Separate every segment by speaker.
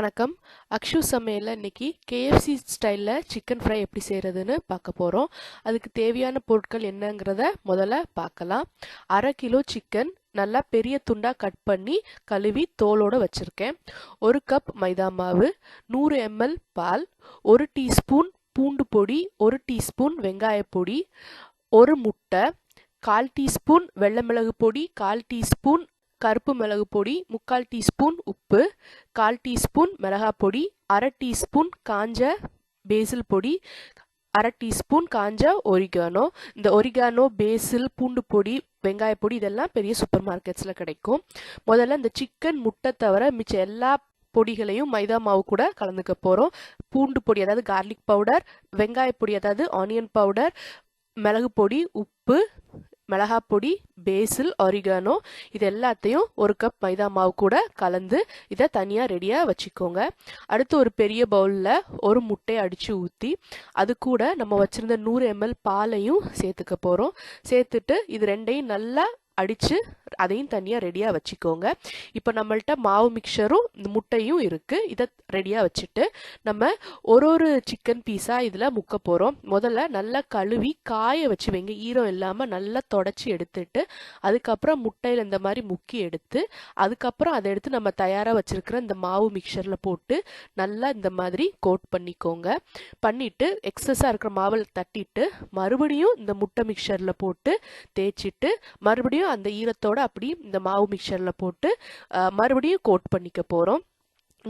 Speaker 1: வணக்கம். அக்ஷு சமையலில் இன்றைக்கி கேஎஃப்சி ஸ்டைலில் சிக்கன் ஃப்ரை எப்படி செய்கிறதுன்னு பார்க்க போகிறோம் அதுக்கு தேவையான பொருட்கள் என்னங்கிறத முதல்ல பார்க்கலாம். அரை கிலோ சிக்கன் நல்லா பெரிய துண்டாக கட் பண்ணி கழுவி தோலோடு வச்சுருக்கேன். ஒரு கப் மைதா மாவு நூறு எம்எல் பால் ஒரு டீஸ்பூன் பூண்டு பொடி ஒரு டீஸ்பூன் வெங்காய பொடி ஒரு முட்டை கால் டீஸ்பூன் வெள்ளை மிளகு பொடி கால் டீஸ்பூன் கருப்பு மிளகு பொடி முக்கால் டீஸ்பூன் உப்பு கால் டீஸ்பூன் மிளகாய் பொடி அரை டீஸ்பூன் காஞ்ச பேசில் பொடி அரை டீஸ்பூன் காஞ்ச ஒரிகானோ இந்த ஒரிகானோ பேசில் பூண்டு பொடி வெங்காய பொடி இதெல்லாம் பெரிய சூப்பர் மார்க்கெட்ஸில் கிடைக்கும். முதல்ல இந்த சிக்கன் முட்டை தவிர மிச்ச எல்லா பொடிகளையும் மைதா மாவு கூட கலந்துக்க போகிறோம் பூண்டு பொடி அதாவது கார்லிக் பவுடர் வெங்காய பொடி அதாவது ஆனியன் பவுடர் மிளகு பொடி உப்பு மிளகாய் பொடி பேசில் ஒரிகானோ இது எல்லாத்தையும் ஒரு கப் மைதா மாவு கூட கலந்து இதை தனியாக ரெடியாக வச்சுக்கோங்க. அடுத்து ஒரு பெரிய பவுலில் ஒரு முட்டையை அடித்து ஊற்றி அது கூட நம்ம வச்சுருந்த நூறு எம்எல் பாலையும் சேர்த்துக்க போகிறோம் சேர்த்துட்டு இது ரெண்டையும் நல்லா அடித்து அதையும் தனியாக ரெடியாக வச்சுக்கோங்க. இப்போ நம்மள்ட்ட மாவு மிக்சரும் இந்த முட்டையும் இருக்குது இதை ரெடியாக வச்சுட்டு நம்ம ஒரு ஒரு சிக்கன் பீஸாக இதில் முக்க போகிறோம் முதல்ல நல்லா கழுவி காய வச்சு வைங்க. ஈரம் இல்லாமல் நல்லா தொடச்சி எடுத்துட்டு அதுக்கப்புறம் முட்டையில் இந்த மாதிரி முக்கி எடுத்து அதுக்கப்புறம் அதை எடுத்து நம்ம தயாராக வச்சுருக்கிற இந்த மாவு மிக்சரில் போட்டு நல்லா இந்த மாதிரி கோட் பண்ணிக்கோங்க. பண்ணிவிட்டு எக்ஸஸாக இருக்கிற மாவில் தட்டிட்டு மறுபடியும் இந்த முட்டை மிக்சரில் போட்டு தேய்ச்சிட்டு மறுபடியும் அந்த ஈரத்தோட அப்படி இந்த மாவு மிக்சரில் போட்டு மறுபடியும் கோட் பண்ணிக்க போகிறோம்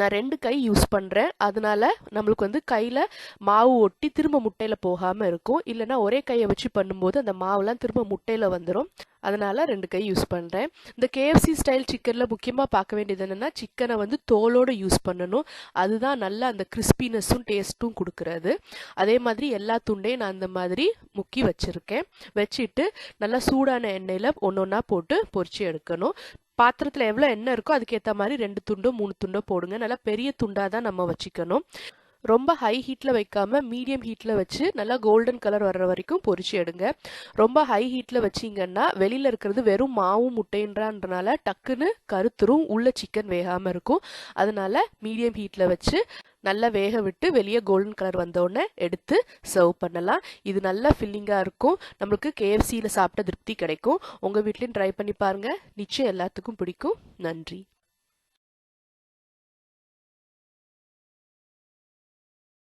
Speaker 1: நான் ரெண்டு கை யூஸ் பண்ணுறேன் அதனால நம்மளுக்கு வந்து கையில் மாவு ஒட்டி திரும்ப முட்டையில் போகாமல் இருக்கும். இல்லைனா ஒரே கையை வச்சு பண்ணும்போது அந்த மாவுலாம் திரும்ப முட்டையில் வந்துடும் அதனால் ரெண்டு கை யூஸ் பண்ணுறேன் இந்த கேஎஃப்சி ஸ்டைல் சிக்கனில் முக்கியமாக பார்க்க வேண்டியது என்னென்னா சிக்கனை வந்து தோலோடு யூஸ் பண்ணணும். அதுதான் நல்லா அந்த கிறிஸ்பினஸும் டேஸ்ட்டும் கொடுக்குறது. அதே மாதிரி எல்லா துண்டையும் நான் அந்த மாதிரி முக்கி வச்சுருக்கேன். வச்சுட்டு நல்லா சூடான எண்ணெயில் ஒன்று ஒன்றா போட்டு பொறிச்சு எடுக்கணும். பாத்திரத்தில் எவ்வளோ எண்ணெய் இருக்கோ அதுக்கேற்ற மாதிரி ரெண்டு துண்டோ மூணு துண்டோ போடுங்க. நல்லா பெரிய துண்டாக தான் நம்ம வச்சுக்கணும். ரொம்ப ஹை ஹீட்டில் வைக்காமல் மீடியம் ஹீட்டில் வச்சு நல்லா கோல்டன் கலர் வர்ற வரைக்கும் பொறிச்சு எடுங்க. ரொம்ப ஹை ஹீட்டில் வச்சிங்கன்னா வெளியில் இருக்கிறது வெறும் மாவும் முட்டைன்றான்றனால டக்குன்னு கருத்துரும் உள்ள சிக்கன் வேகாமல் இருக்கும். அதனால மீடியம் ஹீட்டில் வச்சு நல்லா வேக விட்டு வெளியே கோல்டன் கலர் வந்தோடனே எடுத்து சர்வ் பண்ணலாம். இது நல்லா ஃபில்லிங்காக இருக்கும். நம்மளுக்கு கேஎஃப்சியில் சாப்பிட்ட திருப்தி கிடைக்கும். உங்கள் வீட்லேயும் ட்ரை பண்ணி பாருங்கள் நிச்சயம் எல்லாத்துக்கும் பிடிக்கும். நன்றி.